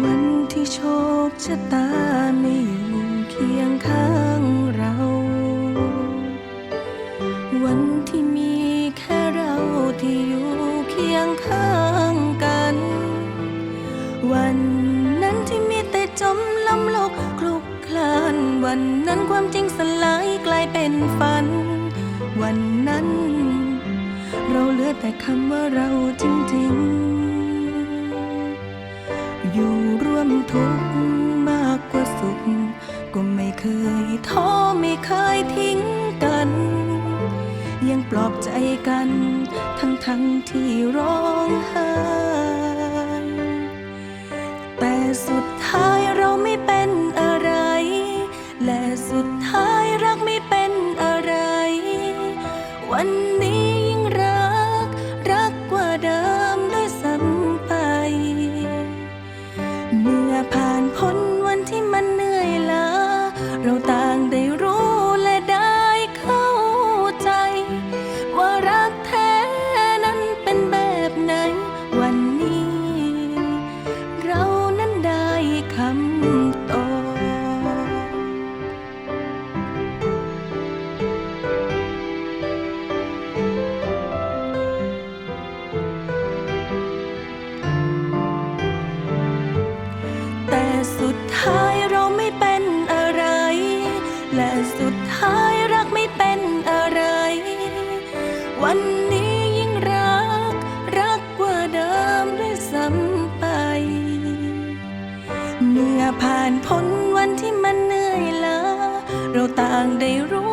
วันที่โชคชะตาไม่อยู่เคียงข้างเรา วันที่มีแค่เราที่อยู่เคียงข้างกัน วันนั้นที่มีแต่จมลำลกคลุกคลานวันนั้นความจริงสลายกลายเป็นฝัน วันนั้น เราเหลือแต่คำว่าเราจริงๆอยู่ ทุกข์มากกว่าสุข ก็ไม่เคยท้อไม่เคยทิ้งกัน ยังปลอบใจกัน ทั้งๆที่ร้องไห้แต่สุดท้ายเราไม่เป็นอะไร และสุดท้ายรักไม่เป็นอะไร วันนี้ สุดท้ายรักไม่เป็นอะไร วันนี้ยิ่งรัก รักกว่าเดิมด้วยซ้ำไป เมื่อผ่านพ้นวันที่มันเหนื่อยล้าเราต่างได้รู้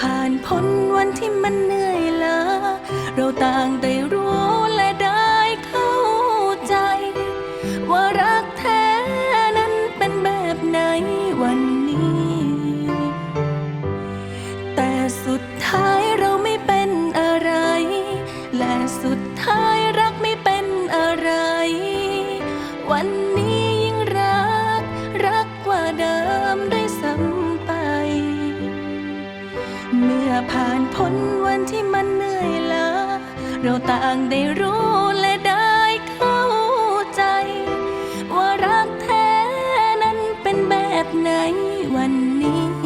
ผ่านพ้นวันที่มันเหนื่อยล้าเราต่างได้รู้และได้เข้าใจ ว่ารักแท้นั้นเป็นแบบไหนวันนี้ แต่สุดท้ายเราไม่เป็นอะไร และสุดท้าย ผ่านพ้นวันที่มันเหนื่อยล้าเราต่างได้รู้และได้เข้าใจ ว่ารักแท้นั้นเป็นแบบไหนวันนี้